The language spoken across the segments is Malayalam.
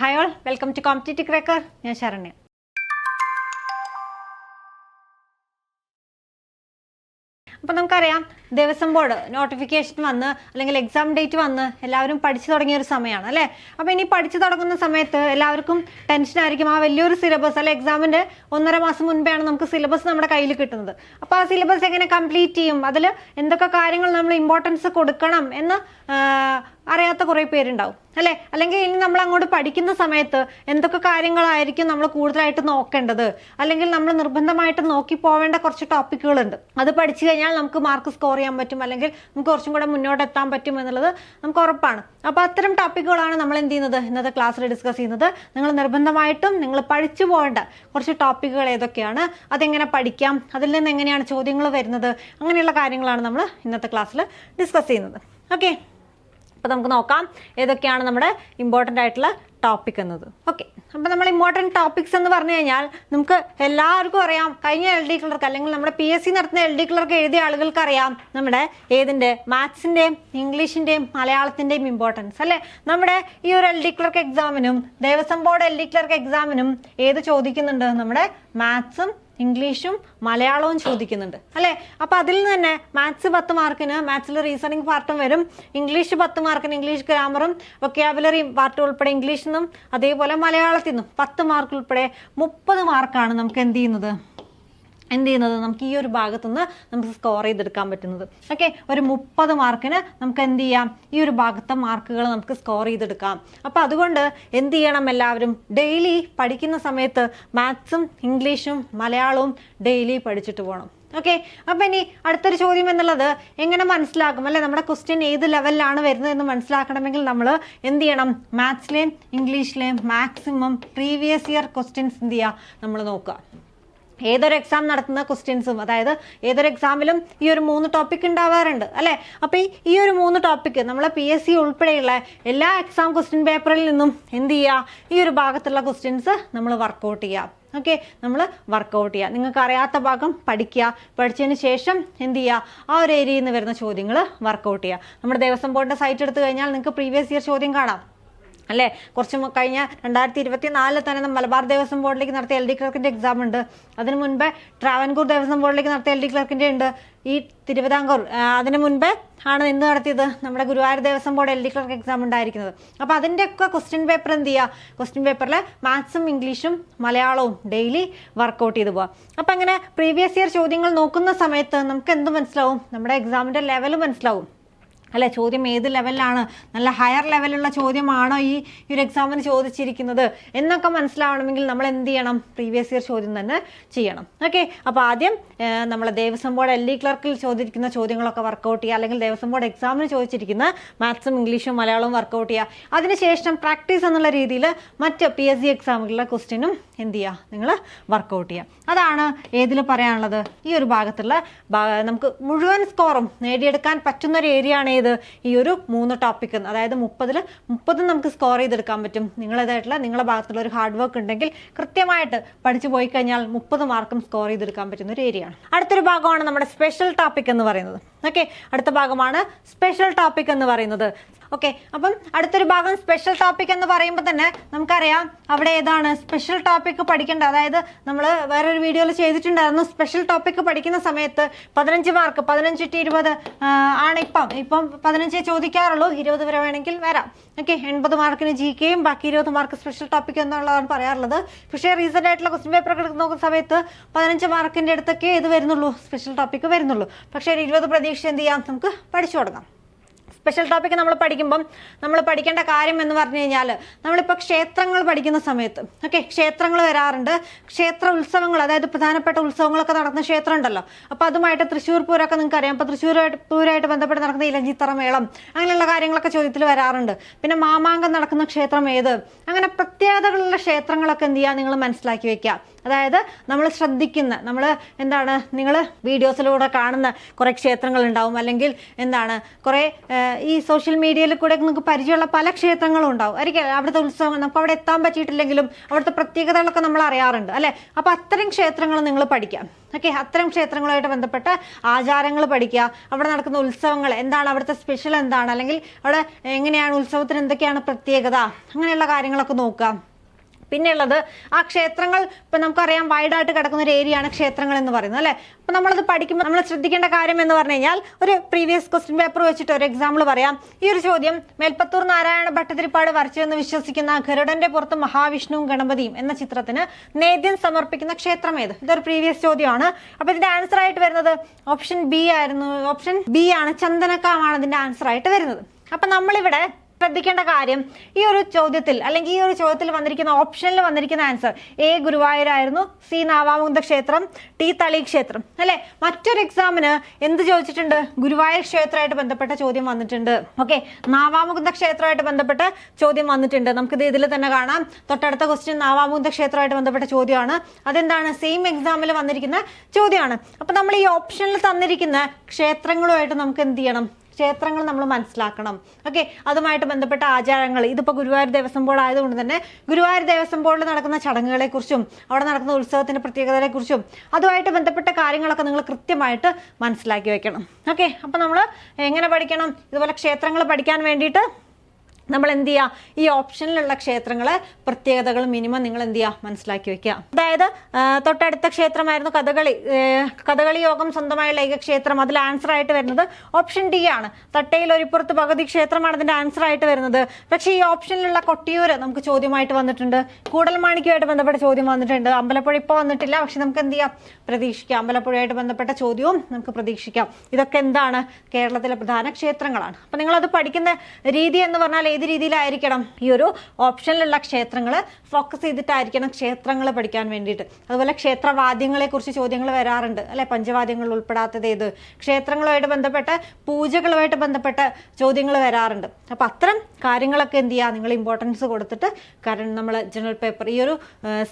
Hi all welcome to competitive cracker ഞാൻ ശരണ്യ. അപ്പം നമുക്കറിയാം ദേവസ്വം ബോർഡ് നോട്ടിഫിക്കേഷൻ വന്ന് അല്ലെങ്കിൽ എക്സാം ഡേറ്റ് വന്ന് എല്ലാവരും പഠിച്ചു തുടങ്ങിയ ഒരു സമയമാണ് അല്ലേ? അപ്പോൾ ഇനി പഠിച്ചു തുടങ്ങുന്ന സമയത്ത് എല്ലാവർക്കും ടെൻഷൻ ആയിരിക്കും. ആ വലിയൊരു സിലബസ് അല്ലെ എക്സാമിന്റെ ഒന്നര മാസം മുൻപെയാണ് നമുക്ക് സിലബസ് നമ്മുടെ കയ്യിൽ കിട്ടുന്നത്. അപ്പോൾ ആ സിലബസ് എങ്ങനെ കംപ്ലീറ്റ് ചെയ്യും? അതിൽ എന്തൊക്കെ കാര്യങ്ങൾ നമ്മൾ ഇമ്പോർട്ടൻസ് കൊടുക്കണം എന്ന് അറിയാത്ത കുറേ പേരുണ്ടാവും അല്ലേ? അല്ലെങ്കിൽ ഇനി നമ്മൾ അങ്ങോട്ട് പഠിക്കുന്ന സമയത്ത് എന്തൊക്കെ കാര്യങ്ങളായിരിക്കും നമ്മൾ കൂടുതലായിട്ട് നോക്കേണ്ടത്? അല്ലെങ്കിൽ നമ്മൾ നിർബന്ധമായിട്ട് നോക്കി പോവേണ്ട കുറച്ച് ടോപ്പിക്കുകളുണ്ട് അത് പഠിച്ചു കഴിഞ്ഞാൽ നമുക്ക് മാർക്ക് സ്കോർ ചെയ്യാൻ പറ്റും അല്ലെങ്കിൽ നമുക്ക് കുറച്ചും കൂടെ മുന്നോട്ട് എത്താൻ പറ്റും എന്നുള്ളത് നമുക്ക് ഉറപ്പാണ്. അപ്പോൾ അത്തരം ടോപ്പിക്കുകളാണ് നമ്മൾ എന്ത് ചെയ്യുന്നത്? ഇന്നത്തെ ക്ലാസ്സിൽ ഡിസ്കസ് ചെയ്യുന്നത്. നിങ്ങൾ നിർബന്ധമായിട്ടും നിങ്ങൾ പഠിച്ചു പോകേണ്ട കുറച്ച് ടോപ്പിക്കുകൾ ഏതൊക്കെയാണ്? അതെങ്ങനെ പഠിക്കാം? അതിൽ നിന്ന് എങ്ങനെയാണ് ചോദ്യങ്ങൾ വരുന്നത്? അങ്ങനെയുള്ള കാര്യങ്ങളാണ് നമ്മൾ ഇന്നത്തെ ക്ലാസ്സിൽ ഡിസ്കസ് ചെയ്യുന്നത്. ഓക്കെ? അപ്പോൾ നമുക്ക് നോക്കാം ഏതൊക്കെയാണ് നമ്മുടെ ഇമ്പോർട്ടന്റ് ആയിട്ടുള്ള ടോപ്പിക് എന്നത്. ഓക്കെ അപ്പോൾ നമ്മൾ ഇമ്പോർട്ടന്റ് ടോപ്പിക്സ് എന്ന് പറഞ്ഞു കഴിഞ്ഞാൽ നമുക്ക് എല്ലാവർക്കും അറിയാം. കഴിഞ്ഞ എൽ ഡി ക്ലർക്ക് അല്ലെങ്കിൽ നമ്മുടെ പി എസ് സി നടത്തുന്ന എൽ ഡി ക്ലർക്ക് എഴുതിയ ആളുകൾക്ക് അറിയാം നമ്മുടെ ഏതിന്റെ മാത്സിന്റെയും ഇംഗ്ലീഷിന്റെയും മലയാളത്തിന്റെയും ഇമ്പോർട്ടൻസ് അല്ലേ? നമ്മുടെ ഈ ഒരു L D clerk എക്സാമിനും Devaswom board L D clerk എക്സാമിനും ഏത് ചോദിക്കുന്നുണ്ട്? നമ്മുടെ മാത്സും ഇംഗ്ലീഷും മലയാളവും ചോദിക്കുന്നുണ്ട്. അല്ലേ? അപ്പൊ അതിൽ തന്നെ മാത്സ് പത്ത് മാർക്കിന് മാത്സിൽ റീസണിങ് പാർട്ടും വരും. ഇംഗ്ലീഷ് പത്ത് മാർക്കിന് ഇംഗ്ലീഷ് ഗ്രാമറും വൊക്കാബുലറിയും പാർട്ട് ഉൾപ്പെടെ ഇംഗ്ലീഷിൽ നിന്നും അതേപോലെ മലയാളത്തിൽ നിന്നും പത്ത് മാർക്ക് ഉൾപ്പെടെ മുപ്പത് മാർക്കാണ് നമുക്ക് എന്ത് ചെയ്യുന്നത്? എന്ത് ചെയ്യുന്നത്? നമുക്ക് ഈ ഒരു ഭാഗത്തുനിന്ന് നമുക്ക് സ്കോർ ചെയ്തെടുക്കാൻ പറ്റുന്നത്. ഓക്കെ ഒരു മുപ്പത് മാർക്കിന് നമുക്ക് എന്ത് ചെയ്യാം? ഈ ഒരു ഭാഗത്തെ മാർക്കുകൾ നമുക്ക് സ്കോർ ചെയ്തെടുക്കാം. അപ്പോൾ അതുകൊണ്ട് എന്ത് ചെയ്യണം എല്ലാവരും? ഡെയിലി പഠിക്കുന്ന സമയത്ത് മാത്സും ഇംഗ്ലീഷും മലയാളവും ഡെയിലി പഠിച്ചിട്ട് പോകണം ഓക്കെ അപ്പം ഇനി അടുത്തൊരു ചോദ്യം എന്നുള്ളത് എങ്ങനെ മനസ്സിലാക്കും? അല്ലെ? നമ്മുടെ ക്വസ്റ്റ്യൻ ഏത് ലെവലിലാണ് വരുന്നത് എന്ന് മനസ്സിലാക്കണമെങ്കിൽ നമ്മൾ എന്ത് ചെയ്യണം? മാത്സിലെയും ഇംഗ്ലീഷിലെയും മാക്സിമം പ്രീവിയസ് ഇയർ ക്വസ്റ്റ്യൻസ് എന്ത് ചെയ്യുക നമ്മൾ നോക്കുക. ഏതൊരു എക്സാം നടത്തുന്ന ക്വസ്റ്റ്യൻസും അതായത് ഏതൊരു എക്സാമിലും ഈ ഒരു മൂന്ന് ടോപ്പിക് ഉണ്ടാവാറുണ്ട് അല്ലേ? അപ്പോൾ ഈ ഒരു മൂന്ന് ടോപ്പിക് നമ്മളെ പി എസ് സി ഉൾപ്പെടെയുള്ള എല്ലാ എക്സാം ക്വസ്റ്റ്യൻ പേപ്പറിൽ നിന്നും എന്ത് ചെയ്യുക ഈ ഒരു ഭാഗത്തുള്ള ക്വസ്റ്റ്യൻസ് നമ്മൾ വർക്കൗട്ട് ചെയ്യുക ഓക്കെ നമ്മൾ വർക്കൗട്ട് ചെയ്യുക നിങ്ങൾക്ക് അറിയാത്ത ഭാഗം പഠിക്കുക. പഠിച്ചതിന് ശേഷം എന്ത് ചെയ്യുക ആ ഒരു ഏരിയയിൽ നിന്ന് വരുന്ന ചോദ്യങ്ങൾ വർക്കൗട്ട് ചെയ്യുക നമ്മുടെ ദേവസ്വം ബോർഡിന്റെ സൈറ്റ് എടുത്തു കഴിഞ്ഞാൽ നിങ്ങൾക്ക് പ്രീവിയസ് ഇയർ ചോദ്യം കാണാം. അല്ലേ? കുറച്ച് കഴിഞ്ഞ രണ്ടായിരത്തി ഇരുപത്തി നാലിൽ തന്നെ മലബാർ ദേവസ്വം ബോർഡിലേക്ക് നടത്തിയ എൽ ഡി ക്ലർക്കിന്റെ എക്സാം ഉണ്ട്. അതിന് മുൻപേ ട്രാവൻകൂർ ദേവസ്വം ബോർഡിലേക്ക് നടത്തിയ എൽ ഡി ക്ലർക്കിന്റെ ഉണ്ട്. ഈ തിരുവിതാംകൂർ അതിന് മുൻപേ ആണ് ഇന്ന് നടത്തിയത് നമ്മുടെ Guruvayur Devaswom board L D clerk exam ഉണ്ടായിരിക്കുന്നത്. അപ്പോൾ അതിന്റെയൊക്കെ ക്വസ്റ്റ്യൻ പേപ്പർ എന്ത് ചെയ്യുക ക്വസ്റ്റ്യൻ പേപ്പറിൽ മാത്സും ഇംഗ്ലീഷും മലയാളവും ഡെയിലി വർക്കൗട്ട് ചെയ്തു പോവാം. അപ്പോൾ അങ്ങനെ പ്രീവിയസ് ഇയർ ചോദ്യങ്ങൾ നോക്കുന്ന സമയത്ത് നമുക്ക് എന്ത് മനസ്സിലാവും? നമ്മുടെ എക്സാമിന്റെ ലെവൽ മനസ്സിലാവും. അല്ലെ? ചോദ്യം ഏത് ലെവലിലാണ്? നല്ല ഹയർ ലെവലുള്ള ചോദ്യമാണോ ഈ ഒരു എക്സാമിന് ചോദിച്ചിരിക്കുന്നത്? എന്നൊക്കെ മനസ്സിലാവണമെങ്കിൽ നമ്മൾ എന്ത് ചെയ്യണം? പ്രീവിയസ് ഇയർ ചോദ്യം തന്നെ ചെയ്യണം. ഓക്കെ അപ്പോൾ ആദ്യം നമ്മൾ ദേവസ്വം ബോർഡ് എൽ ഇ ക്ലർക്കിൽ ചോദിച്ചിരിക്കുന്ന ചോദ്യങ്ങളൊക്കെ വർക്കൗട്ട് ചെയ്യുക. അല്ലെങ്കിൽ ദേവസ്വം ബോർഡ് എക്സാമിന് ചോദിച്ചിരിക്കുന്ന മാത്സും ഇംഗ്ലീഷും മലയാളവും വർക്കൗട്ട് ചെയ്യുക. അതിനുശേഷം പ്രാക്ടീസ് എന്നുള്ള രീതിയിൽ മറ്റ് പി എസ് സി എക്സാമുകളിലെ ക്വസ്റ്റ്യനും എന്ത് ചെയ്യുക? നിങ്ങൾ വർക്കൗട്ട് ചെയ്യുക. അതാണ് ഏതിൽ പറയാനുള്ളത്? ഈ ഒരു ഭാഗത്തുള്ള നമുക്ക് മുഴുവൻ സ്കോറും നേടിയെടുക്കാൻ പറ്റുന്ന ഒരു ഏരിയ ആണ് ഏത് ഈ ഒരു മൂന്ന് ടോപ്പിക്ക് അതായത് മുപ്പതിൽ മുപ്പതും നമുക്ക് സ്കോർ ചെയ്തെടുക്കാൻ പറ്റും. നിങ്ങളേതായിട്ടുള്ള നിങ്ങളുടെ ഭാഗത്തുള്ള ഒരു ഹാർഡ് വർക്ക് ഉണ്ടെങ്കിൽ കൃത്യമായിട്ട് പഠിച്ചു പോയി കഴിഞ്ഞാൽ മുപ്പത് മാർക്കും സ്കോർ ചെയ്തെടുക്കാൻ പറ്റുന്ന ഒരു ഏരിയയാണ് അടുത്തൊരു ഭാഗമാണ് നമ്മുടെ സ്പെഷ്യൽ ടോപ്പിക് എന്ന് പറയുന്നത്. ഓക്കെ അടുത്ത ഭാഗമാണ് സ്പെഷ്യൽ ടോപ്പിക് എന്ന് പറയുന്നത്. ഓക്കെ അപ്പം അടുത്തൊരു ഭാഗം സ്പെഷ്യൽ ടോപ്പിക് എന്ന് പറയുമ്പോൾ തന്നെ നമുക്കറിയാം അവിടെ ഏതാണ് സ്പെഷ്യൽ ടോപ്പിക് പഠിക്കേണ്ട അതായത് നമ്മൾ വേറൊരു വീഡിയോയിൽ ചെയ്തിട്ടുണ്ടായിരുന്നു സ്പെഷ്യൽ ടോപ്പിക് പഠിക്കുന്ന സമയത്ത് പതിനഞ്ച് മാർക്ക് പതിനഞ്ച് ടു ഇരുപത് ആണ് ഇപ്പം. ഇപ്പം പതിനഞ്ചേ ചോദിക്കാറുള്ളൂ ഇരുപത് വരെ വേണമെങ്കിൽ വരാം. ഓക്കെ എൺപത് മാർക്കിന് ജി കെയും ബാക്കി ഇരുപത് മാർക്ക് സ്പെഷ്യൽ ടോപ്പിക് എന്നുള്ളതാണ് പറയാറുള്ളത്. പക്ഷേ റീസെന്റ് ആയിട്ടുള്ള ക്വസ്റ്റ്യൻ പേപ്പർ ഒക്കെ നോക്കുന്ന സമയത്ത് പതിനഞ്ച് മാർക്കിന്റെ അടുത്തൊക്കെ ഇത് വരുന്നുള്ളൂ സ്പെഷ്യൽ ടോപ്പിക് വരുന്നുള്ളൂ. പക്ഷേ ഒരു ഇരുപത് പ്രതീക്ഷ എന്ത് ചെയ്യാം? നമുക്ക് പഠിച്ചു തുടങ്ങാം. സ്പെഷ്യൽ ടോപ്പിക് നമ്മൾ പഠിക്കുമ്പം നമ്മൾ പഠിക്കേണ്ട കാര്യം എന്ന് പറഞ്ഞു കഴിഞ്ഞാൽ നമ്മളിപ്പോൾ ക്ഷേത്രങ്ങൾ പഠിക്കുന്ന സമയത്ത് ഓക്കെ ക്ഷേത്രങ്ങൾ വരാറുണ്ട്. ക്ഷേത്ര ഉത്സവങ്ങൾ അതായത് പ്രധാനപ്പെട്ട ഉത്സവങ്ങളൊക്കെ നടക്കുന്ന ക്ഷേത്രം ഉണ്ടല്ലോ. അപ്പോൾ അതുമായിട്ട് തൃശ്ശൂർ പൂരമൊക്കെ നിങ്ങൾക്ക് അറിയാം. അപ്പോൾ തൃശ്ശൂർ പൂരമായിട്ട് ബന്ധപ്പെട്ട് നടക്കുന്ന ഇലഞ്ഞിത്തറ മേളം അങ്ങനെയുള്ള കാര്യങ്ങളൊക്കെ ചോദ്യത്തിൽ വരാറുണ്ട്. പിന്നെ മാമാങ്കം നടക്കുന്ന ക്ഷേത്രം ഏത്? അങ്ങനെ പ്രത്യേകതകളുള്ള ക്ഷേത്രങ്ങളൊക്കെ എന്ത് ചെയ്യുക നിങ്ങൾ മനസ്സിലാക്കി വെക്കുക അതായത് നമ്മൾ ശ്രദ്ധിക്കുന്ന നമ്മൾ എന്താണ് നിങ്ങൾ വീഡിയോസിലൂടെ കാണുന്ന കുറേ ക്ഷേത്രങ്ങൾ ഉണ്ടാവും അല്ലെങ്കിൽ എന്താണ് കുറേ ഈ സോഷ്യൽ മീഡിയയിൽ കൂടെ നിങ്ങൾക്ക് പരിചയമുള്ള പല ക്ഷേത്രങ്ങളും ഉണ്ടാവും. ആയിരിക്കും അവിടുത്തെ ഉത്സവം നമുക്ക് അവിടെ എത്താൻ പറ്റിയിട്ടില്ലെങ്കിലും അവിടുത്തെ പ്രത്യേകതകളൊക്കെ നമ്മൾ അറിയാറുണ്ട് അല്ലേ? അപ്പോൾ അത്തരം ക്ഷേത്രങ്ങൾ നിങ്ങൾ പഠിക്കാം. ഓക്കെ അത്തരം ക്ഷേത്രങ്ങളുമായിട്ട് ബന്ധപ്പെട്ട ആചാരങ്ങൾ പഠിക്കുക. അവിടെ നടക്കുന്ന ഉത്സവങ്ങൾ എന്താണ് അവിടുത്തെ സ്പെഷ്യൽ എന്താണ് അല്ലെങ്കിൽ അവിടെ എങ്ങനെയാണ് ഉത്സവത്തിന് എന്തൊക്കെയാണ് പ്രത്യേകത അങ്ങനെയുള്ള കാര്യങ്ങളൊക്കെ നോക്കുക. പിന്നെയുള്ളത് ആ ക്ഷേത്രങ്ങൾ ഇപ്പൊ നമുക്കറിയാം വൈഡായിട്ട് കിടക്കുന്ന ഒരു ഏരിയയാണ് ക്ഷേത്രങ്ങൾ എന്ന് പറയുന്നത് അല്ലെ? അപ്പൊ നമ്മളത് പഠിക്കുമ്പോൾ നമ്മൾ ശ്രദ്ധിക്കേണ്ട കാര്യം എന്ന് പറഞ്ഞു കഴിഞ്ഞാൽ ഒരു പ്രീവിയസ് ക്വസ്റ്റ്യൻ പേപ്പർ വെച്ചിട്ട് ഒരു എക്സാമ്പിൾ പറയാം. ഈ ഒരു ചോദ്യം മേൽപ്പത്തൂർ നാരായണ ഭട്ടതിരിപ്പാട് വരച്ചുവെന്ന് വിശ്വസിക്കുന്ന ഗരുഡന്റെ പുറത്ത് മഹാവിഷ്ണുവും ഗണപതിയും എന്ന ചിത്രത്തിന് നേദ്യം സമർപ്പിക്കുന്ന ക്ഷേത്രം ഏത്? ഇതൊരു പ്രീവിയസ് ചോദ്യമാണ്. അപ്പൊ ഇതിന്റെ ആൻസർ ആയിട്ട് വരുന്നത് ഓപ്ഷൻ ബി ആയിരുന്നു ഓപ്ഷൻ ബി ആണ് ചന്ദനക്കാമാണ് ഇതിന്റെ ആൻസർ ആയിട്ട് വരുന്നത്. അപ്പൊ നമ്മളിവിടെ ശ്രദ്ധിക്കേണ്ട കാര്യം ഈ ഒരു ചോദ്യത്തിൽ അല്ലെങ്കിൽ ഈ ഒരു ചോദ്യത്തിൽ വന്നിരിക്കുന്ന ഓപ്ഷനിൽ വന്നിരിക്കുന്ന ആൻസർ എ ഗുരുവായൂരായിരുന്നു സി നാവാമുകുന്ദ ക്ഷേത്രം ടി തളി ക്ഷേത്രം. അല്ലെ? മറ്റൊരു എക്സാമിന് എന്ത് ചോദിച്ചിട്ടുണ്ട്? ഗുരുവായൂർ ക്ഷേത്രമായിട്ട് ബന്ധപ്പെട്ട ചോദ്യം വന്നിട്ടുണ്ട്. ഓക്കെ നാവാമുകുന്ദ ക്ഷേത്രമായിട്ട് ബന്ധപ്പെട്ട ചോദ്യം വന്നിട്ടുണ്ട്. നമുക്കിത് ഇതിൽ തന്നെ കാണാം. തൊട്ടടുത്ത ക്വസ്റ്റ്യൻ നാവാമുകുന്ദ ക്ഷേത്രമായിട്ട് ബന്ധപ്പെട്ട ചോദ്യമാണ്. അതെന്താണ്? സെയിം എക്സാമിൽ വന്നിരിക്കുന്ന ചോദ്യമാണ്. അപ്പൊ നമ്മൾ ഈ ഓപ്ഷനിൽ തന്നിരിക്കുന്ന ക്ഷേത്രങ്ങളുമായിട്ട് നമുക്ക് എന്ത് ചെയ്യണം? ക്ഷേത്രങ്ങൾ നമ്മൾ മനസ്സിലാക്കണം. ഓക്കെ അതുമായിട്ട് ബന്ധപ്പെട്ട ആചാരങ്ങൾ. ഇതിപ്പോൾ ഗുരുവായൂർ ദേവസ്വം ബോർഡ് ആയതുകൊണ്ട് തന്നെ ഗുരുവായൂർ ദേവസ്വം ബോർഡിൽ നടക്കുന്ന ചടങ്ങുകളെക്കുറിച്ചും അവിടെ നടക്കുന്ന ഉത്സവത്തിന്റെ പ്രത്യേകതകളെക്കുറിച്ചും അതുമായിട്ട് ബന്ധപ്പെട്ട കാര്യങ്ങളൊക്കെ നിങ്ങൾ കൃത്യമായിട്ട് മനസ്സിലാക്കി വെക്കണം. ഓക്കെ അപ്പോൾ നമ്മൾ എങ്ങനെ പഠിക്കണം? ഇതുപോലെ ക്ഷേത്രങ്ങൾ പഠിക്കാൻ വേണ്ടിയിട്ട് നമ്മൾ എന്ത് ചെയ്യുക ഈ ഓപ്ഷനിലുള്ള ക്ഷേത്രങ്ങളെ പ്രത്യേകതകൾ മിനിമം നിങ്ങൾ എന്ത് ചെയ്യുക മനസ്സിലാക്കി വെക്കുക അതായത് തൊട്ടടുത്ത ക്ഷേത്രമായിരുന്നു കഥകളി. കഥകളി യോഗം സ്വന്തമായുള്ള ഏക ക്ഷേത്രം. അതിൽ ആൻസർ ആയിട്ട് വരുന്നത് ഓപ്ഷൻ ഡി ആണ്. തട്ടയിൽ ഒരിപ്പുറത്ത് പകുതി ക്ഷേത്രമാണ് അതിന്റെ ആൻസർ ആയിട്ട് വരുന്നത്. പക്ഷേ ഈ ഓപ്ഷനിലുള്ള കൊട്ടിയൂര് നമുക്ക് ചോദ്യമായിട്ട് വന്നിട്ടുണ്ട്. കൂടൽമാണിക്കുമായിട്ട് ബന്ധപ്പെട്ട ചോദ്യം വന്നിട്ടുണ്ട്. അമ്പലപ്പുഴ ഇപ്പോൾ വന്നിട്ടില്ല. പക്ഷെ നമുക്ക് എന്ത് ചെയ്യാം പ്രതീക്ഷിക്കാം. അമ്പലപ്പുഴയായിട്ട് ബന്ധപ്പെട്ട ചോദ്യവും നമുക്ക് പ്രതീക്ഷിക്കാം. ഇതൊക്കെ എന്താണ്? കേരളത്തിലെ പ്രധാന ക്ഷേത്രങ്ങളാണ്. അപ്പൊ നിങ്ങൾ അത് പഠിക്കുന്ന രീതി എന്ന് പറഞ്ഞാൽ ഏത് രീതിയിലായിരിക്കണം? ഈ ഒരു ഓപ്ഷനിലുള്ള ക്ഷേത്രങ്ങൾ ഫോക്കസ് ചെയ്തിട്ടായിരിക്കണം ക്ഷേത്രങ്ങൾ പഠിക്കാൻ വേണ്ടിയിട്ട്. അതുപോലെ ക്ഷേത്രവാദ്യങ്ങളെ കുറിച്ച് ചോദ്യങ്ങൾ വരാറുണ്ട്. അല്ലെ? പഞ്ചവാദ്യങ്ങൾ ഉൾപ്പെടാത്തത് ഏത്? ക്ഷേത്രങ്ങളുമായിട്ട് ബന്ധപ്പെട്ട പൂജകളുമായിട്ട് ബന്ധപ്പെട്ട ചോദ്യങ്ങൾ വരാറുണ്ട്. അപ്പം അത്തരം കാര്യങ്ങളൊക്കെ എന്ത് ചെയ്യുക നിങ്ങൾ ഇമ്പോർട്ടൻസ് കൊടുത്തിട്ട് കാരണം നമ്മൾ ജനറൽ പേപ്പർ ഈ ഒരു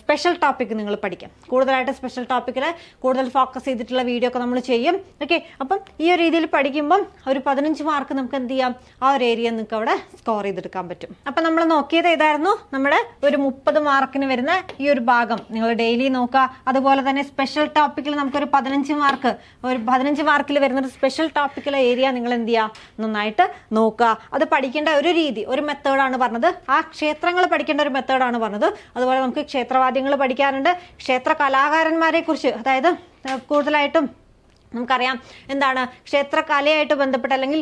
സ്പെഷ്യൽ ടോപ്പിക് നിങ്ങൾ പഠിക്കാം. കൂടുതലായിട്ട് സ്പെഷ്യൽ ടോപ്പിക്കിൽ കൂടുതൽ ഫോക്കസ് ചെയ്തിട്ടുള്ള വീഡിയോ ഒക്കെ നമ്മൾ ചെയ്യും. ഓക്കെ അപ്പം ഈ ഒരു രീതിയിൽ പഠിക്കുമ്പം ഒരു പതിനഞ്ച് മാർക്ക് നമുക്ക് എന്ത് ചെയ്യാം? ആ ഒരു ഏരിയ നിങ്ങൾക്ക് അവിടെ സ്കോർ ചെയ്തെടുക്കാൻ പറ്റും. അപ്പം നമ്മൾ നോക്കിയത് ഏതായിരുന്നു? നമ്മുടെ ഒരു മുപ്പത് മാർക്കിന് വരുന്ന ഈ ഒരു ഭാഗം. നിങ്ങൾ ഡെയിലി നോക്കുക. അതുപോലെ തന്നെ സ്പെഷ്യൽ ടോപ്പിക്കിൽ നമുക്കൊരു പതിനഞ്ച് മാർക്ക് ഒരു പതിനഞ്ച് മാർക്കിൽ വരുന്ന ഒരു സ്പെഷ്യൽ ടോപ്പിക്കിലെ ഏരിയ നിങ്ങൾ എന്ത് ചെയ്യുക നന്നായിട്ട് നോക്കുക. അത് പഠിക്കേണ്ട ഒരു രീതി ഒരു മെത്തേഡാണ് പറഞ്ഞത്. ആ ക്ഷേത്രങ്ങൾ പഠിക്കേണ്ട ഒരു മെത്തേഡാണ് പറഞ്ഞത്. അതുപോലെ നമുക്ക് ക്ഷേത്രവാദ്യങ്ങൾ പഠിക്കാറുണ്ട് ക്ഷേത്ര കലാകാരന്മാരെ കുറിച്ച് അതായത് കൂടുതലായിട്ടും നമുക്കറിയാം എന്താണ് ക്ഷേത്രകലയായിട്ട് ബന്ധപ്പെട്ട് അല്ലെങ്കിൽ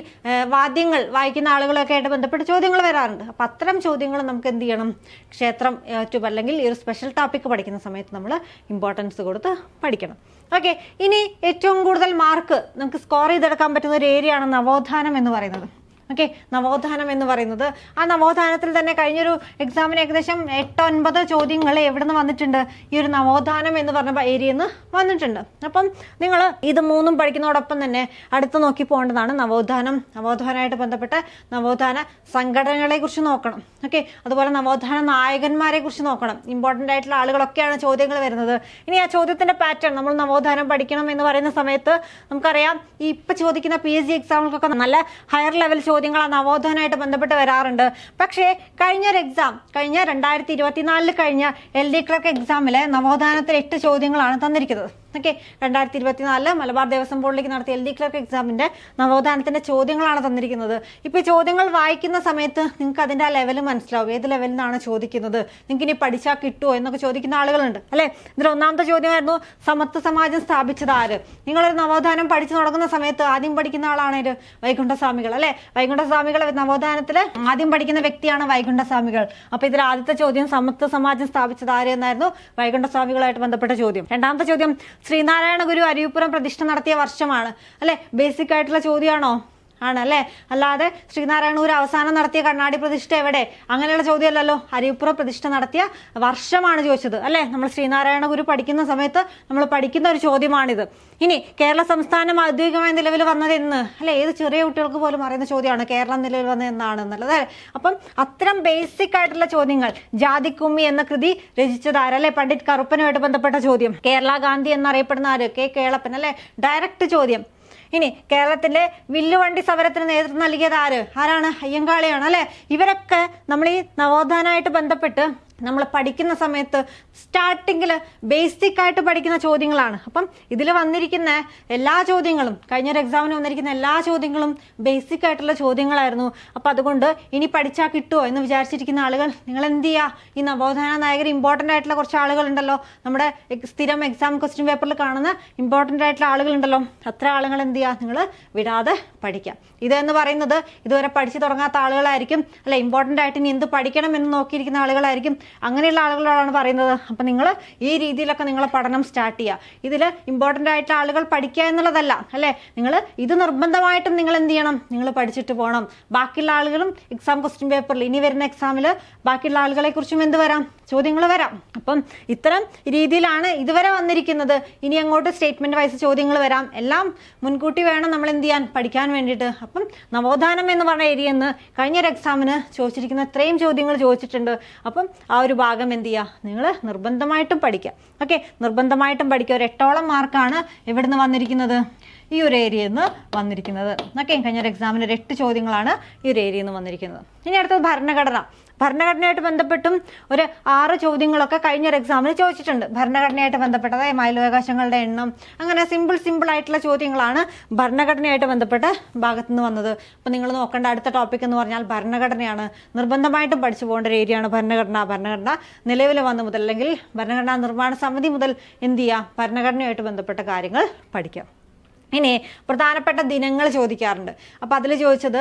വാദ്യങ്ങൾ വായിക്കുന്ന ആളുകളൊക്കെ ആയിട്ട് ബന്ധപ്പെട്ട് ചോദ്യങ്ങൾ വരാറുണ്ട്. അപ്പം അത്തരം ചോദ്യങ്ങൾ നമുക്ക് എന്ത് ചെയ്യണം? ക്ഷേത്രം ട്യൂബ് അല്ലെങ്കിൽ ഈ ഒരു സ്പെഷ്യൽ ടോപ്പിക്ക് പഠിക്കുന്ന സമയത്ത് നമ്മൾ ഇമ്പോർട്ടൻസ് കൊടുത്ത് പഠിക്കണം. ഓക്കെ ഇനി ഏറ്റവും കൂടുതൽ മാർക്ക് നമുക്ക് സ്കോർ ചെയ്തെടുക്കാൻ പറ്റുന്ന ഒരു ഏരിയയാണ് നവോത്ഥാനം എന്ന് പറയുന്നത്. ഓക്കെ നവോത്ഥാനം എന്ന് പറയുന്നത്. ആ നവോത്ഥാനത്തിൽ തന്നെ കഴിഞ്ഞൊരു എക്സാമിന് ഏകദേശം എട്ടൊൻപത് ചോദ്യങ്ങൾ എവിടെ നിന്ന് വന്നിട്ടുണ്ട്? ഈ ഒരു നവോത്ഥാനം എന്ന് പറഞ്ഞ ഏരിയയിൽ നിന്ന് വന്നിട്ടുണ്ട്. അപ്പം നിങ്ങൾ ഇത് മൂന്നും പഠിക്കുന്നതോടൊപ്പം തന്നെ അടുത്ത് നോക്കി പോകേണ്ടതാണ് നവോത്ഥാനം. നവോത്ഥാനമായിട്ട് ബന്ധപ്പെട്ട നവോത്ഥാന സംഘടനകളെ കുറിച്ച് നോക്കണം. ഓക്കെ അതുപോലെ നവോത്ഥാന നായകന്മാരെ കുറിച്ച് നോക്കണം. ഇമ്പോർട്ടന്റ് ആയിട്ടുള്ള ആളുകളൊക്കെയാണ് ചോദ്യങ്ങൾ വരുന്നത്. ഇനി ആ ചോദ്യത്തിന്റെ പാറ്റേൺ നമ്മൾ നവോത്ഥാനം പഠിക്കണം എന്ന് പറയുന്ന സമയത്ത് നമുക്കറിയാം ഈ ഇപ്പം ചോദിക്കുന്ന പി എസ് സി എക്സാമുകൾക്കൊക്കെ നല്ല ഹയർ ലെവൽ ചോദ്യങ്ങൾ ആ നവോത്ഥാനമായിട്ട് ബന്ധപ്പെട്ട് വരാറുണ്ട്. പക്ഷേ കഴിഞ്ഞൊരു എക്സാം കഴിഞ്ഞ രണ്ടായിരത്തി ഇരുപത്തിനാലിൽ കഴിഞ്ഞ എൽ ഡി ക്ലർക്ക് എക്സാമിലെ നവോത്ഥാനത്തിൽ എട്ട് ചോദ്യങ്ങളാണ് തന്നിരിക്കുന്നത്. ഓക്കെ രണ്ടായിരത്തി ഇരുപത്തിനാലിൽ മലബാർ ദേവസ്വം ബോർഡിലേക്ക് നടത്തിയ എൽ ഡി ക്ലർക്ക് എക്സാമിന്റെ നവോത്ഥാനത്തിന്റെ ചോദ്യങ്ങളാണ് തന്നിരിക്കുന്നത്. ഇപ്പൊ ചോദ്യങ്ങൾ വായിക്കുന്ന സമയത്ത് നിങ്ങൾക്ക് അതിന്റെ ആ ലെവൽ മനസ്സിലാവും. ഏത് ലെവലിൽ നിന്നാണ് ചോദിക്കുന്നത്? നിങ്ങൾക്ക് ഇനി പഠിച്ചാൽ കിട്ടുമോ എന്നൊക്കെ ചോദിക്കുന്ന ആളുകളുണ്ട്. അല്ലെ? ഇതിൽ ഒന്നാമത്തെ ചോദ്യമായിരുന്നു സമത്വ സമാജം സ്ഥാപിച്ചത് ആര്? നിങ്ങളൊരു നവോത്ഥാനം പഠിച്ചു തുടങ്ങുന്ന സമയത്ത് ആദ്യം പഠിക്കുന്ന ആളാണ് ഇത് വൈകുണ്ഠസ്വാമികൾ. അല്ലെ? വൈകുണ്ഠസ്വാമികൾ നവോത്ഥാനത്തിൽ ആദ്യം പഠിക്കുന്ന വ്യക്തിയാണ് വൈകുണ്ഠസ്വാമികൾ. അപ്പൊ ഇതിൽ ആദ്യത്തെ ചോദ്യം സമത്വ സമാജം സ്ഥാപിച്ചത് ആര് എന്നായിരുന്നു വൈകുണ്ഠസ്വാമികളായിട്ട് ബന്ധപ്പെട്ട ചോദ്യം. രണ്ടാമത്തെ ചോദ്യം ശ്രീനാരായണ ഗുരു അരിയുപ്പുറം പ്രതിഷ്ഠ നടത്തിയ വർഷമാണ്. അല്ലെ? ബേസിക് ആയിട്ടുള്ള ചോദ്യമാണോ? ആണല്ലേ? അല്ലാതെ ശ്രീനാരായണ ഗുരു അവസാനം നടത്തിയ കണ്ണാടി പ്രതിഷ്ഠ എവിടെ? അങ്ങനെയുള്ള ചോദ്യമല്ലല്ലോ. അരിപ്പുറ പ്രതിഷ്ഠ നടത്തിയ വർഷമാണ് ചോദിച്ചത്. അല്ലേ? നമ്മൾ ശ്രീനാരായണ ഗുരു പഠിക്കുന്ന സമയത്ത് നമ്മൾ പഠിക്കുന്ന ഒരു ചോദ്യമാണിത്. ഇനി കേരള സംസ്ഥാനം ഔദ്യോഗികമായ നിലവിൽ വന്നത് എന്ന് അല്ലെ? ഏത് ചെറിയ കുട്ടികൾക്ക് പോലും അറിയുന്ന ചോദ്യമാണ് കേരളം നിലവിൽ വന്നത് എന്നാണ് എന്നുള്ളത് അല്ലേ? അപ്പം അത്തരം ബേസിക് ആയിട്ടുള്ള ചോദ്യങ്ങൾ ജാതിക്കുമ്മി എന്ന കൃതി രചിച്ചതാര് അല്ലെ? പണ്ഡിറ്റ് കറുപ്പനുമായിട്ട് ബന്ധപ്പെട്ട ചോദ്യം. കേരള ഗാന്ധി എന്നറിയപ്പെടുന്ന ആര്? കെ. കേളപ്പൻ അല്ലെ? ഡയറക്റ്റ് ചോദ്യം. ഇനി കേരളത്തിന്റെ വില്ലുവണ്ടി സമരത്തിന് നേതൃത്വം നൽകിയത് ആര്? ആരാണ്? അയ്യങ്കാളിയാണ് അല്ലെ? ഇവരൊക്കെ നമ്മൾ ഈ നവോത്ഥാനമായിട്ട് ബന്ധപ്പെട്ട് നമ്മൾ പഠിക്കുന്ന സമയത്ത് സ്റ്റാർട്ടിങ്ങിൽ ബേസിക് ആയിട്ട് പഠിക്കുന്ന ചോദ്യങ്ങളാണ്. അപ്പം ഇതിൽ വന്നിരിക്കുന്ന എല്ലാ ചോദ്യങ്ങളും കഴിഞ്ഞൊരു എക്സാമിന് വന്നിരിക്കുന്ന എല്ലാ ചോദ്യങ്ങളും ബേസിക് ആയിട്ടുള്ള ചോദ്യങ്ങളായിരുന്നു. അപ്പം അതുകൊണ്ട് ഇനി പഠിച്ചാൽ കിട്ടുമോ എന്ന് വിചാരിച്ചിരിക്കുന്ന ആളുകൾ നിങ്ങൾ എന്ത് ചെയ്യുക ഈ നവോത്ഥാന നായകർ ഇമ്പോർട്ടന്റ് ആയിട്ടുള്ള കുറച്ച് ആളുകളുണ്ടല്ലോ. നമ്മുടെ സ്ഥിരം എക്സാം ക്വസ്റ്റ്യൻ പേപ്പറിൽ കാണുന്ന ഇമ്പോർട്ടന്റ് ആയിട്ടുള്ള ആളുകളുണ്ടല്ലോ. അത്ര ആളുകൾ എന്ത് ചെയ്യുക നിങ്ങൾ വിടാതെ പഠിക്കാം. ഇതെന്ന് പറയുന്നത് ഇതുവരെ പഠിച്ചു തുടങ്ങാത്ത ആളുകളായിരിക്കും. അല്ല ഇമ്പോർട്ടന്റ് ആയിട്ട് ഇനി എന്ത് പഠിക്കണം എന്ന് നോക്കിയിരിക്കുന്ന ആളുകളായിരിക്കും. അങ്ങനെയുള്ള ആളുകളോടാണ് പറയുന്നത്. അപ്പം നിങ്ങൾ ഈ രീതിയിലൊക്കെ നിങ്ങൾ പഠനം സ്റ്റാർട്ട് ചെയ്യുക ഇതിൽ ഇമ്പോർട്ടന്റ് ആയിട്ടുള്ള ആളുകൾ പഠിക്കുക എന്നുള്ളതല്ല അല്ലേ? നിങ്ങൾ ഇത് നിർബന്ധമായിട്ടും നിങ്ങൾ എന്ത് ചെയ്യണം? നിങ്ങൾ പഠിച്ചിട്ട് പോകണം ബാക്കിയുള്ള ആളുകളും എക്സാം ക്വസ്റ്റ്യൻ പേപ്പറിൽ ഇനി വരുന്ന എക്സാമിൽ ബാക്കിയുള്ള ആളുകളെ കുറിച്ചും എന്ത് വരാം? ചോദ്യങ്ങൾ വരാം. അപ്പം ഇത്തരം രീതിയിലാണ് ഇതുവരെ വന്നിരിക്കുന്നത്. ഇനി അങ്ങോട്ട് സ്റ്റേറ്റ്മെന്റ് വൈസ് ചോദ്യങ്ങൾ വരാം. എല്ലാം മുൻകൂട്ടി വേണം നമ്മൾ എന്ത് ചെയ്യാൻ പഠിക്കാൻ വേണ്ടിയിട്ട്. അപ്പം നവോത്ഥാനം എന്ന് പറഞ്ഞ ഏരിയയിൽ നിന്ന് കഴിഞ്ഞൊരു എക്സാമിന് ചോദിച്ചിരിക്കുന്ന ഇത്രയും ചോദ്യങ്ങൾ ചോദിച്ചിട്ടുണ്ട്. അപ്പം ആ ഒരു ഭാഗം എന്ത് ചെയ്യുക നിങ്ങൾ നിർബന്ധമായിട്ടും പഠിക്കുക ഓക്കെ നിർബന്ധമായിട്ടും പഠിക്കുക ഒരു എട്ടോളം മാർക്കാണ് ഇവിടുന്ന് വന്നിരിക്കുന്നത്. ഈ ഒരു ഏരിയയിൽ നിന്ന് വന്നിരിക്കുന്നത്. ഓക്കെ കഴിഞ്ഞ ഒരു എക്സാമിന് ഒരു എട്ട് ചോദ്യങ്ങളാണ് ഈ ഒരു ഏരിയയിൽ നിന്ന് വന്നിരിക്കുന്നത്. ഇനി അടുത്തത് ഭരണഘടന. ഭരണഘടനയായിട്ട് ബന്ധപ്പെട്ടും ഒരു ആറ് ചോദ്യങ്ങളൊക്കെ കഴിഞ്ഞ ഒരു എക്സാമിന് ചോദിച്ചിട്ടുണ്ട്. ഭരണഘടനയായിട്ട് ബന്ധപ്പെട്ട അതായത് മൈലവകാശങ്ങളുടെ എണ്ണം അങ്ങനെ സിമ്പിൾ സിമ്പിൾ ആയിട്ടുള്ള ചോദ്യങ്ങളാണ് ഭരണഘടനയായിട്ട് ബന്ധപ്പെട്ട ഭാഗത്തു നിന്ന് വന്നത്. അപ്പം നിങ്ങൾ നോക്കേണ്ട അടുത്ത ടോപ്പിക് എന്ന് പറഞ്ഞാൽ ഭരണഘടനയാണ്. നിർബന്ധമായിട്ടും പഠിച്ചു പോകേണ്ട ഒരു ഏരിയയാണ് ഭരണഘടന. ഭരണഘടന നിലവിൽ വന്ന മുതൽ അല്ലെങ്കിൽ ഭരണഘടനാ നിർമ്മാണ സമിതി മുതൽ എന്ത് ചെയ്യുക? ഭരണഘടനയായിട്ട് ബന്ധപ്പെട്ട കാര്യങ്ങൾ പഠിക്കാം ഇനി പ്രധാനപ്പെട്ട ദിനങ്ങൾ ചോദിക്കാറുണ്ട്. അപ്പോൾ അതിൽ ചോദിച്ചത്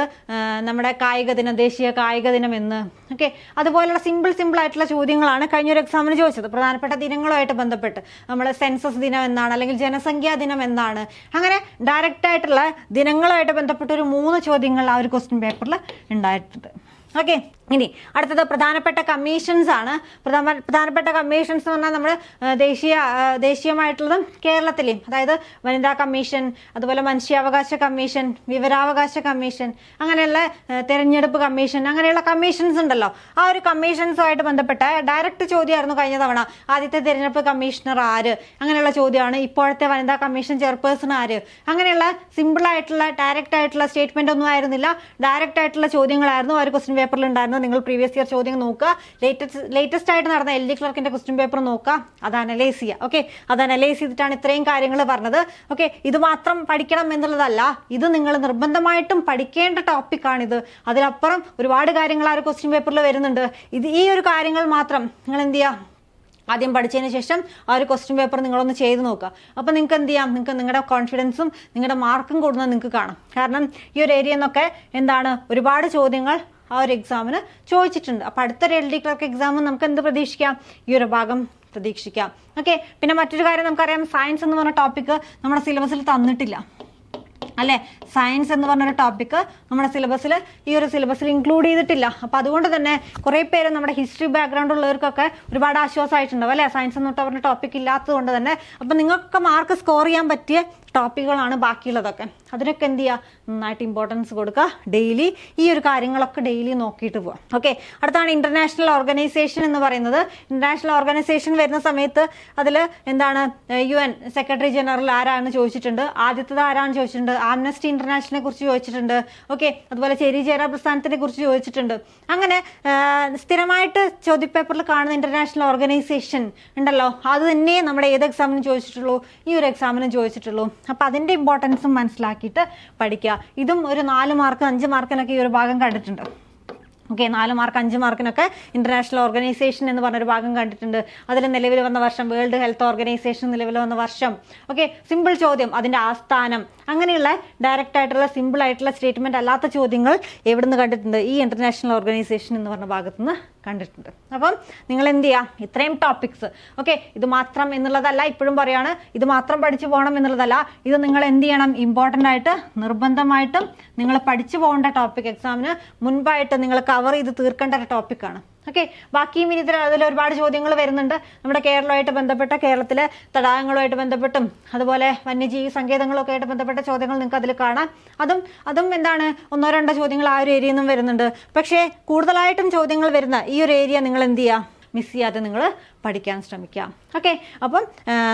നമ്മുടെ കായിക ദിനം ദേശീയ കായിക ദിനം എന്ന്. ഓക്കെ? അതുപോലുള്ള സിമ്പിൾ സിമ്പിൾ ആയിട്ടുള്ള ചോദ്യങ്ങളാണ് കഴിഞ്ഞൊരു എക്സാമിന് ചോദിച്ചത്. പ്രധാനപ്പെട്ട ദിനങ്ങളുമായിട്ട് ബന്ധപ്പെട്ട്. നമ്മൾ സെൻസസ് ദിനം എന്നാണ് അല്ലെങ്കിൽ ജനസംഖ്യാ ദിനം എന്നാണ്. അങ്ങനെ ഡയറക്റ്റ് ആയിട്ടുള്ള ദിനങ്ങളുമായിട്ട് ബന്ധപ്പെട്ട ഒരു മൂന്ന് ചോദ്യങ്ങൾ ആ ഒരു ക്വസ്റ്റ്യൻ പേപ്പറിൽ ഉണ്ടായിട്ടുണ്ട്. ഓക്കെ? ഇനി അടുത്തത് പ്രധാനപ്പെട്ട കമ്മീഷൻസ് ആണ്. പ്രധാന പ്രധാനപ്പെട്ട കമ്മീഷൻസ് എന്ന് പറഞ്ഞാൽ നമ്മൾ ദേശീയ ദേശീയമായിട്ടുള്ളതും കേരളത്തിലെയും. അതായത് വനിതാ കമ്മീഷൻ അതുപോലെ മനുഷ്യാവകാശ കമ്മീഷൻ വിവരാവകാശ കമ്മീഷൻ അങ്ങനെയുള്ള തെരഞ്ഞെടുപ്പ് കമ്മീഷൻ അങ്ങനെയുള്ള കമ്മീഷൻസ് ഉണ്ടല്ലോ. ആ ഒരു കമ്മീഷൻസുമായിട്ട് ബന്ധപ്പെട്ട ഡയറക്റ്റ് ചോദ്യമായിരുന്നു കഴിഞ്ഞ തവണ. ആദ്യത്തെ തെരഞ്ഞെടുപ്പ് കമ്മീഷണർ ആര്? അങ്ങനെയുള്ള ചോദ്യമാണ്. ഇപ്പോഴത്തെ വനിതാ കമ്മീഷൻ ചെയർപേഴ്സൺ ആര്? അങ്ങനെയുള്ള സിമ്പിൾ ആയിട്ടുള്ള ഡയറക്റ്റ് ആയിട്ടുള്ള സ്റ്റേറ്റ്മെന്റ് ഒന്നും ആയിരുന്നില്ല. ഡയറക്റ്റ് ആയിട്ടുള്ള ചോദ്യങ്ങളായിരുന്നു ആ ഒരു ക്വസ്റ്റ്യൻ പേപ്പറിൽ ഉണ്ടായിരുന്നത്. നിങ്ങൾ പ്രീവിയസ് ഇയർ ചോദ്യങ്ങൾ നോക്കുക. ലേറ്റസ്റ്റ് ലേറ്റസ്റ്റ് ആയിട്ട് നടന്ന എൽ ഡി ക്ലർക്കിന്റെ ക്വസ്റ്റ്യൻ പേപ്പർ നോക്കുക. അത് അനലൈസ് ചെയ്യുക. ഓക്കെ അത് അനലൈസ് ചെയ്തിട്ടാണ് ഇത്രയും കാര്യങ്ങൾ പറഞ്ഞത്. ഓക്കെ ഇത് മാത്രം പഠിക്കണം എന്നുള്ളതല്ല. ഇത് നിങ്ങൾ നിർബന്ധമായിട്ടും പഠിക്കേണ്ട ടോപ്പിക്കാണിത് അതിലപ്പുറം ഒരുപാട് കാര്യങ്ങൾ ആ ഒരു ക്വസ്റ്റ്യൻ പേപ്പറിൽ വരുന്നുണ്ട്. ഇത് ഈ ഒരു കാര്യങ്ങൾ മാത്രം നിങ്ങൾ എന്ത് ചെയ്യുക? ആദ്യം പഠിച്ചതിന് ശേഷം ആ ഒരു ക്വസ്റ്റ്യൻ പേപ്പർ നിങ്ങളൊന്ന് ചെയ്ത് നോക്കുക. അപ്പോൾ നിങ്ങൾക്ക് എന്ത് ചെയ്യാം? നിങ്ങൾക്ക് നിങ്ങളുടെ കോൺഫിഡൻസും നിങ്ങളുടെ മാർക്കും കൂടുന്നത് നിങ്ങൾക്ക് കാണാം. കാരണം ഈ ഒരു ഏരിയ എന്താണ്? ഒരുപാട് ചോദ്യങ്ങൾ ആ ഒരു എക്സാമിന് ചോദിച്ചിട്ടുണ്ട്. അപ്പോൾ അടുത്തൊരു എൽ ഡി ക്ലർക്ക് എക്സാം നമുക്ക് എന്ത് പ്രതീക്ഷിക്കാം? ഈ ഒരു ഭാഗം പ്രതീക്ഷിക്കാം. ഓക്കെ പിന്നെ മറ്റൊരു കാര്യം നമുക്കറിയാം. സയൻസ് എന്ന് പറഞ്ഞ ടോപ്പിക്ക് നമ്മുടെ സിലബസിൽ തന്നിട്ടില്ല. അല്ലേ? സയൻസ് എന്ന് പറഞ്ഞൊരു ടോപ്പിക്ക് നമ്മുടെ സിലബസിൽ ഈ ഒരു സിലബസിൽ ഇൻക്ലൂഡ് ചെയ്തിട്ടില്ല. അപ്പോൾ അതുകൊണ്ട് തന്നെ കുറേ പേര് നമ്മുടെ ഹിസ്റ്ററി ബാക്ക്ഗ്രൗണ്ട് ഉള്ളവർക്കൊക്കെ ഒരുപാട് ആശ്വാസമായിട്ടുണ്ടാവും അല്ലേ? സയൻസ് എന്ന് പറഞ്ഞ ടോപ്പിക് ഇല്ലാത്തത് കൊണ്ട് തന്നെ. അപ്പം നിങ്ങൾക്ക് മാർക്ക് സ്കോർ ചെയ്യാൻ പറ്റിയ ടോപ്പിക്കുകളാണ് ബാക്കിയുള്ളതൊക്കെ. അതിനൊക്കെ എന്ത് ചെയ്യുക നന്നായിട്ട് ഇമ്പോർട്ടൻസ് കൊടുക്കുക. ഡെയിലി ഈ ഒരു കാര്യങ്ങളൊക്കെ ഡെയിലി നോക്കിയിട്ട് പോവാം. ഓക്കെ അടുത്താണ് ഇന്റർനാഷണൽ ഓർഗനൈസേഷൻ എന്ന് പറയുന്നത്. ഇന്റർനാഷണൽ ഓർഗനൈസേഷൻ വരുന്ന സമയത്ത് അതിൽ എന്താണ് യു എൻ സെക്രട്ടറി ജനറൽ ആരാണെന്ന് ചോദിച്ചിട്ടുണ്ട്? ആദ്യത്തത് ആരാണെന്ന് ചോദിച്ചിട്ടുണ്ട്? ആംനസ്റ്റി ഇന്റർനാഷണലിനെ കുറിച്ച് ചോദിച്ചിട്ടുണ്ട്. ഓക്കെ അതുപോലെ ചേരി ചേര പ്രസ്ഥാനത്തിനെ കുറിച്ച് ചോദിച്ചിട്ടുണ്ട്. അങ്ങനെ സ്ഥിരമായിട്ട് ചോദ്യപേപ്പറിൽ കാണുന്ന ഇന്റർനാഷണൽ ഓർഗനൈസേഷൻ ഉണ്ടല്ലോ അത് തന്നെ നമ്മുടെ ഏത് എക്സാമിനും ചോദിച്ചിട്ടുള്ളൂ ഈ ഒരു എക്സാമിനും ചോദിച്ചിട്ടുള്ളൂ. അപ്പോൾ അതിന്റെ ഇമ്പോർട്ടൻസും മനസ്സിലാക്കിയിട്ട് പഠിക്കുക. ഇതും ഒരു നാല് മാർക്ക് അഞ്ച് മാർക്കിനൊക്കെ ഈ ഒരു ഭാഗം കണ്ടിട്ടുണ്ട്. ഓക്കെ നാല് മാർക്ക് അഞ്ച് മാർക്കിനൊക്കെ ഇന്റർനാഷണൽ ഓർഗനൈസേഷൻ എന്ന് പറഞ്ഞൊരു ഭാഗം കണ്ടിട്ടുണ്ട്. അതിൽ നിലവിൽ വന്ന വർഷം വേൾഡ് ഹെൽത്ത് ഓർഗനൈസേഷൻ നിലവിൽ വന്ന വർഷം. ഓക്കെ സിമ്പിൾ ചോദ്യം അതിന്റെ ആസ്ഥാനം. അങ്ങനെയുള്ള ഡയറക്റ്റ് ആയിട്ടുള്ള സിമ്പിൾ ആയിട്ടുള്ള സ്റ്റേറ്റ്മെന്റ് അല്ലാത്ത ചോദ്യങ്ങൾ എവിടുന്ന് കണ്ടിട്ടുണ്ട്? ഈ ഇന്റർനാഷണൽ ഓർഗനൈസേഷൻ എന്ന് പറഞ്ഞ ഭാഗത്ത് നിന്ന് കണ്ടിട്ടുണ്ട്. അപ്പം നിങ്ങൾ എന്ത് ചെയ്യുക ഇത്രയും ടോപ്പിക്സ് ഓക്കെ ഇത് മാത്രം എന്നുള്ളതല്ല ഇപ്പോഴും പറയാണ് ഇത് മാത്രം പഠിച്ചു പോകണം എന്നുള്ളതല്ല. ഇത് നിങ്ങൾ എന്ത് ചെയ്യണം? ഇമ്പോർട്ടന്റ് ആയിട്ട് നിർബന്ധമായിട്ടും നിങ്ങൾ പഠിച്ചു പോകേണ്ട ടോപ്പിക് എക്സാമിന് മുൻപായിട്ട് നിങ്ങൾ കവർ ചെയ്ത് തീർക്കേണ്ട ഒരു ടോപ്പിക്കാണ് ഓക്കെ ബാക്കിയും ഇനി ഇത്ര അതിൽ ഒരുപാട് ചോദ്യങ്ങൾ വരുന്നുണ്ട്. നമ്മുടെ കേരളമായിട്ട് ബന്ധപ്പെട്ട കേരളത്തിലെ തടാകങ്ങളുമായിട്ട് ബന്ധപ്പെട്ടും അതുപോലെ വന്യജീവി സങ്കേതങ്ങളൊക്കെ ആയിട്ട് ബന്ധപ്പെട്ട ചോദ്യങ്ങൾ നിങ്ങൾക്ക് അതിൽ കാണാം. അതും അതും എന്താണ് ഒന്നോ രണ്ടോ ചോദ്യങ്ങൾ ആ ഒരു ഏരിയയിൽ നിന്നും വരുന്നുണ്ട്. പക്ഷേ കൂടുതലായിട്ടും ചോദ്യങ്ങൾ വരുന്ന ഈ ഒരു ഏരിയ നിങ്ങൾ എന്ത് ചെയ്യുക? മിസ് ചെയ്യാതെ നിങ്ങൾ പഠിക്കാൻ ശ്രമിക്കുക ഓക്കെ അപ്പം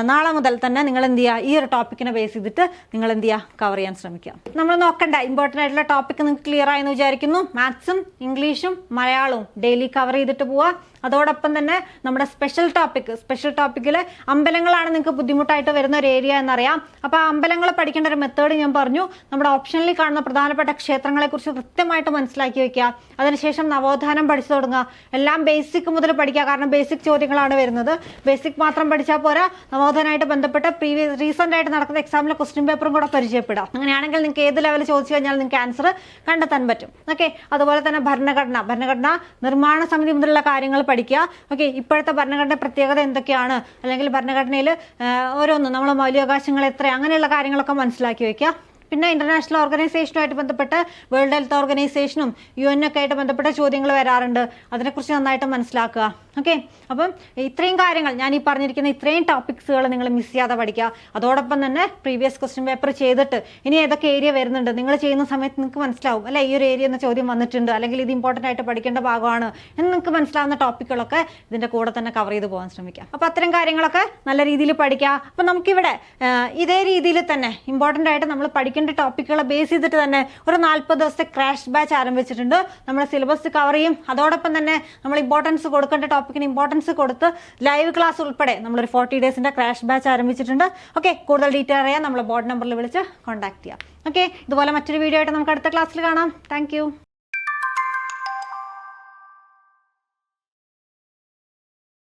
നാളെ മുതൽ തന്നെ നിങ്ങൾ എന്ത് ചെയ്യുക? ഈ ഒരു ടോപ്പിക്കിനെ ബേസ് ചെയ്തിട്ട് നിങ്ങൾ എന്ത് ചെയ്യുക? കവർ ചെയ്യാൻ ശ്രമിക്കുക നമ്മൾ നോക്കണ്ട. ഇമ്പോർട്ടന്റ് ആയിട്ടുള്ള ടോപ്പിക് നിങ്ങൾക്ക് ക്ലിയർ ആയെന്ന് വിചാരിക്കുന്നു. മാത്സും ഇംഗ്ലീഷും മലയാളവും ഡെയിലി കവർ ചെയ്തിട്ട് പോവുക. അതോടൊപ്പം തന്നെ നമ്മുടെ സ്പെഷ്യൽ ടോപ്പിക് സ്പെഷ്യൽ ടോപ്പിക്കിൽ അമ്പലങ്ങളാണ് നിങ്ങൾക്ക് ബുദ്ധിമുട്ടായിട്ട് വരുന്ന ഒരു ഏരിയ എന്നറിയാം. അപ്പോൾ ആ അമ്പലങ്ങൾ പഠിക്കേണ്ട ഒരു മെത്തേഡ് ഞാൻ പറഞ്ഞു. നമ്മുടെ ഓപ്ഷനിൽ കാണുന്ന പ്രധാനപ്പെട്ട ക്ഷേത്രങ്ങളെക്കുറിച്ച് കൃത്യമായിട്ട് മനസ്സിലാക്കി വയ്ക്കുക അതിനുശേഷം നവോത്ഥാനം പഠിച്ചു തുടങ്ങുക. എല്ലാം ബേസിക് മുതൽ പഠിക്കുക. കാരണം ബേസിക് ചോദ്യങ്ങളാണ് വരുന്നത്. ബേസിക് മാത്രം പഠിച്ചാൽ പോരാ. നവോധനായിട്ട് ബന്ധപ്പെട്ട പ്രീവിയസ് റീസെന്റ് ആയിട്ട് നടക്കുന്ന എക്സാമിലെ ക്വസ്റ്റ്യൻ പേപ്പറും കൂടെ പരിചയപ്പെടാം. അങ്ങനെയാണെങ്കിൽ നിങ്ങൾക്ക് ഏത് ലെവൽ ചോദിച്ചു കഴിഞ്ഞാൽ നിങ്ങൾക്ക് ആൻസർ കണ്ടെത്താൻ പറ്റും. ഓക്കെ? അതുപോലെ തന്നെ ഭരണഘടന. ഭരണഘടന നിർമ്മാണ സമിതി മുതലുള്ള കാര്യങ്ങൾ പഠിക്കുക. ഓക്കെ? ഇപ്പോഴത്തെ ഭരണഘടന പ്രത്യേകത എന്തൊക്കെയാണ്? അല്ലെങ്കിൽ ഭരണഘടനയിൽ ഓരോന്ന് നമ്മളെ മൗലികാവകാശങ്ങൾ എത്ര? അങ്ങനെയുള്ള കാര്യങ്ങളൊക്കെ മനസ്സിലാക്കി വയ്ക്കുക പിന്നെ ഇന്റർനാഷണൽ ഓർഗനൈസേഷനുമായിട്ട് ബന്ധപ്പെട്ട് വേൾഡ് ഹെൽത്ത് ഓർഗനൈസേഷനും യു എൻ ഒക്കെ ആയിട്ട് ബന്ധപ്പെട്ട ചോദ്യങ്ങൾ വരാറുണ്ട്. അതിനെക്കുറിച്ച് നന്നായിട്ട് മനസ്സിലാക്കുക. ഓക്കെ അപ്പം ഇത്രയും കാര്യങ്ങൾ ഞാൻ ഈ പറഞ്ഞിരിക്കുന്ന ഇത്രയും ടോപ്പിക്സുകൾ നിങ്ങൾ മിസ് ചെയ്യാതെ പഠിക്കുക. അതോടൊപ്പം തന്നെ പ്രീവിയസ് ക്വസ്റ്റ്യൻ പേപ്പർ ചെയ്തിട്ട് ഇനി ഏതൊക്കെ ഏരിയ വരുന്നുണ്ട് നിങ്ങൾ ചെയ്യുന്ന സമയത്ത് നിങ്ങൾക്ക് മനസ്സിലാവും. അല്ലെ? ഈ ഒരു ഏരിയ എന്ന ചോദ്യം വന്നിട്ടുണ്ട്. അല്ലെങ്കിൽ ഇത് ഇമ്പോർട്ടന്റ് ആയിട്ട് പഠിക്കേണ്ട ഭാഗമാണ് എന്ന് നിങ്ങൾക്ക് മനസ്സിലാവുന്ന ടോപ്പിക്കുകളൊക്കെ ഇതിന്റെ കൂടെ തന്നെ കവർ ചെയ്ത് പോകാൻ ശ്രമിക്കാം. അപ്പോൾ അത്തരം കാര്യങ്ങളൊക്കെ നല്ല രീതിയിൽ പഠിക്കുക. അപ്പം നമുക്കിവിടെ ഇതേ രീതിയിൽ തന്നെ ഇമ്പോർട്ടന്റ് ആയിട്ട് നമ്മൾ പഠിക്കേണ്ട ടോപ്പിക്കുകളെ ബേസ് ചെയ്തിട്ട് തന്നെ ഒരു നാൽപ്പത് ദിവസത്തെ ക്രാഷ് ബാച്ച് ആരംഭിച്ചിട്ടുണ്ട്. നമ്മുടെ സിലബസ് കവർ ചെയ്യും. അതോടൊപ്പം തന്നെ നമ്മൾ ഇമ്പോർട്ടൻസ് കൊടുക്കേണ്ട ടോപ്പിക്കിന് ഇമ്പോർട്ടൻസ് കൊടുത്ത് ലൈവ് ക്ലാസ് ഉൾപ്പെടെ നമ്മളൊരു ഫോർട്ടി ഡേയ്സിന്റെ ക്രാഷ് ബാച്ച് ആരംഭിച്ചിട്ടുണ്ട്. ഓക്കെ കൂടുതൽ ഡീറ്റെയിൽ അറിയാൻ നമ്മൾ ബോർഡ് നമ്പറിൽ വിളിച്ച് കോൺടാക്ട് ചെയ്യാം. ഓക്കെ ഇതുപോലെ മറ്റൊരു വീഡിയോ ആയിട്ട് നമുക്ക് അടുത്ത ക്ലാസ്സിൽ കാണാം. താങ്ക്